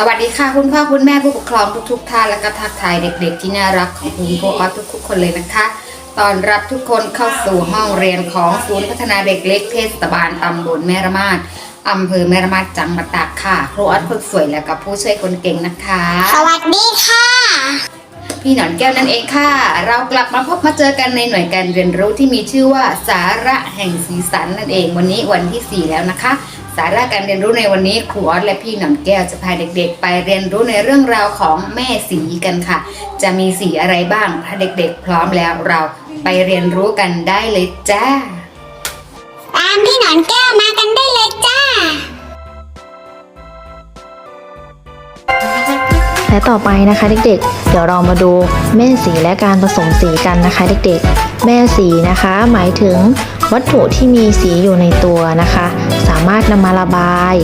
สวัสดีค่ะคุณพ่อคุณแม่ผู้ปกครองทุกๆท่านและก็ทักทายเด็กๆ ที่น่ารักของคุณพ่อออสทุกๆคนเลยนะคะตอนรับทุกคนเข้าสู่ห้องเรียนของศูนย์พัฒนาเด็กเล็กเทศบาลตำบลแม่ระมาดอำเภอแม่ระมาดจังหวัดตากค่ะ ครูออสคนสวยและก็ผู้ช่วยคนเก่งนะคะ สวัสดีค่ะ พี่หนอนแก้วนั่นเองค่ะ เรากลับมาพบมาเจอกันในหน่วยการเรียนรู้ที่มีชื่อว่าสาระแห่งสีสันนั่นเองวันนี้วันที่ 4 แล้วนะคะ สาระการเรียนรู้ในวันนี้ครูออสและพี่หนอนแก้วจะพาเด็กๆ ไปเรียนรู้ในเรื่องราวของแม่สีกันค่ะ จะมีสีอะไรบ้าง ถ้าเด็กๆ พร้อมแล้วเราไปเรียนรู้กันได้เลยจ้า ตามพี่หนอนแก้วมากันได้เลยจ้า และต่อไปนะคะเด็กๆ เดี๋ยวเรามาดูแม่สีและการผสมสีกันนะคะเด็กๆ แม่สีนะคะ หมายถึงวัตถุที่มีสีอยู่ในตัวนะคะ สามารถนำมาระบาย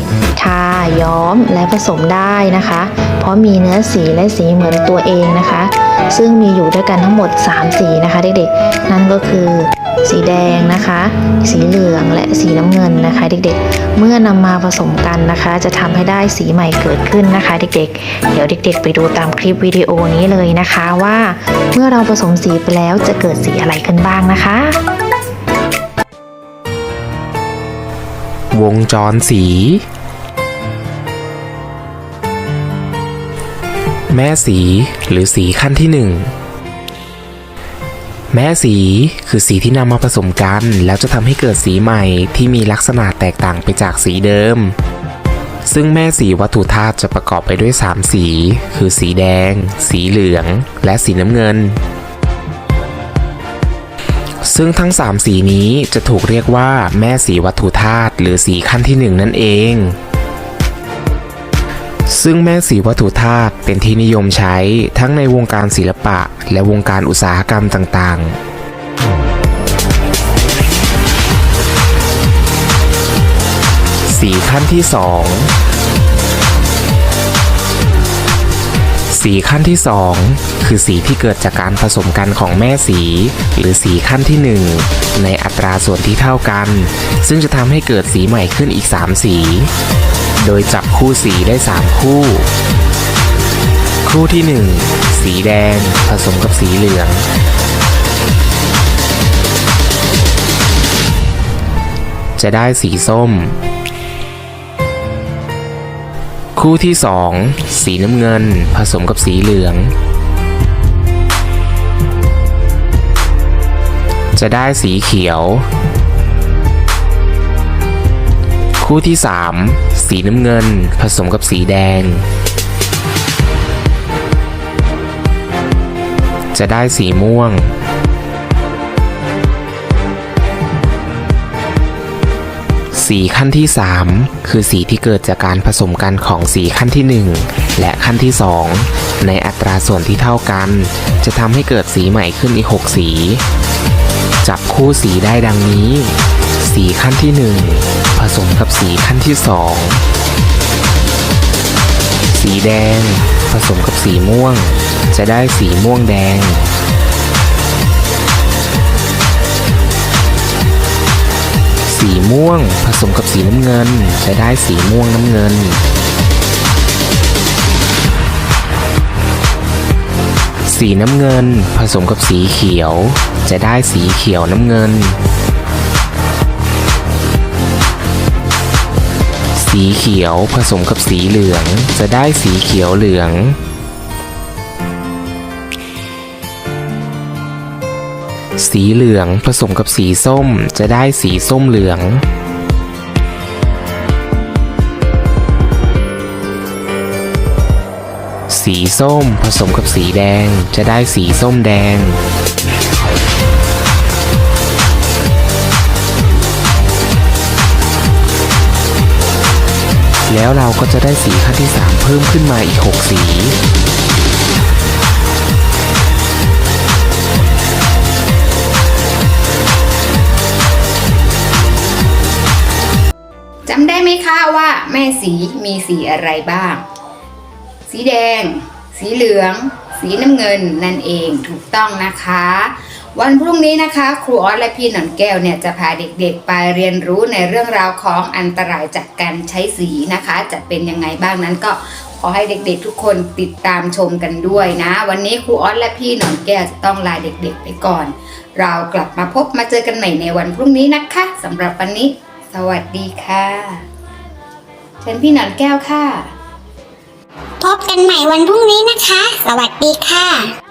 ทา ย้อมและผสมได้นะคะ เพราะมีเนื้อสีและสีเหมือนตัวเองนะคะ ซึ่งมีอยู่ด้วยกันทั้งหมด 3 สีนะคะเด็กๆ นั่นก็คือ สีแดงนะคะ สีเหลืองและสีน้ำเงินนะคะ เด็กๆ เมื่อนำมาผสมกันนะคะ จะทำให้ได้สีใหม่เกิดขึ้นนะคะ เด็กๆ เดี๋ยวเด็ก ๆ ไปดูตามคลิปวิดีโอนี้เลยนะคะว่าเมื่อเราผสมสีไปแล้วจะเกิดสีอะไรขึ้นบ้างนะคะ วงจรสี แม่สีหรือสีขั้นที่หนึ่ง แม่สีคือสีที่นำมาผสมกัน แล้วจะทำให้เกิดสีใหม่ที่มีลักษณะแตกต่างไปจากสีเดิม ซึ่งแม่สีวัตถุธาตุจะประกอบไปด้วย 3 สี คือสีแดง สีเหลือง และสีน้ำเงิน ซึ่งทั้ง 3 สีนี้จะถูกเรียกว่าแม่สีวัตถุธาตุหรือสีขั้นที่ 1 นั่นเอง ซึ่งแม่สีวัตถุธาตุเป็นที่นิยมใช้ทั้งในวงการศิลปะ และวงการอุตสาหกรรมต่างๆสีขั้นที่ 2 สีขั้นที่ 2 คือสีที่เกิดจากการผสมกันของแม่สี หรือสีขั้นที่ 1 ในอัตราส่วนที่เท่ากัน ซึ่งจะทำให้เกิดสีใหม่ขึ้นอีก 3 สี โดยจับคู่สีได้ 3 คู่ คู่ที่ 1 สีแดงผสมกับสีเหลือง จะได้สีส้ม คู่ที่ 2 สีน้ำเงินผสมกับสีเหลือง จะได้สีเขียว คู่ที่ 3 สีน้ำเงิน ผสมกับสีแดง จะได้สีม่วง สีขั้นที่ 3 คือสีที่เกิดจากการผสมกันของสีขั้นที่ 1 และขั้นที่ 2 ในอัตราส่วนที่เท่ากัน จะทำให้เกิดสีใหม่ขึ้นอีก 6 สี จับคู่สีได้ดังนี้ สีขั้นที่ 1 ผสมกับสีขั้นที่ 2 สีแดง ผสมกับสีม่วง จะได้สีม่วงแดง สีม่วงผสมกับสีน้ำเงิน จะได้สีม่วงน้ำเงินสีน้ำเงินผสมกับสีเขียว จะได้สีเขียวน้ำเงิน สีเขียวผสมกับสีเหลือง จะได้สีเขียวเหลือง สีเหลืองผสมกับสีส้ม จะได้สีส้มเหลือง สีส้มผสมกับสีแดง จะได้สีส้มแดง แล้วเราก็จะได้สีขั้นที่ 3 เพิ่มขึ้นมาอีก 6 สีจำได้ไหมคะว่าแม่สีมีสีอะไรบ้าง สีแดง สีเหลือง สีน้ำเงินนั่นเองถูกต้องนะคะ วันพรุ่งนี้นะคะ ครูออสและพี่หนอนแก้วเนี่ยจะพาเด็กๆไปเรียนรู้ในเรื่องราวของอันตรายจากการใช้สีนะคะ จะเป็นยังไงบ้างนั้นก็ขอให้เด็กๆทุกคนติดตามชมกันด้วยนะ วันนี้ครูออสและพี่หนอนแก้วจะต้องลาเด็กๆไปก่อน เรากลับมาพบมาเจอกันใหม่ในวันพรุ่งนี้นะคะสำหรับวันนี้ สวัสดีค่ะเชิญพี่หนอนแก้วค่ะ พบกันใหม่วันพรุ่งนี้นะคะ สวัสดีค่ะ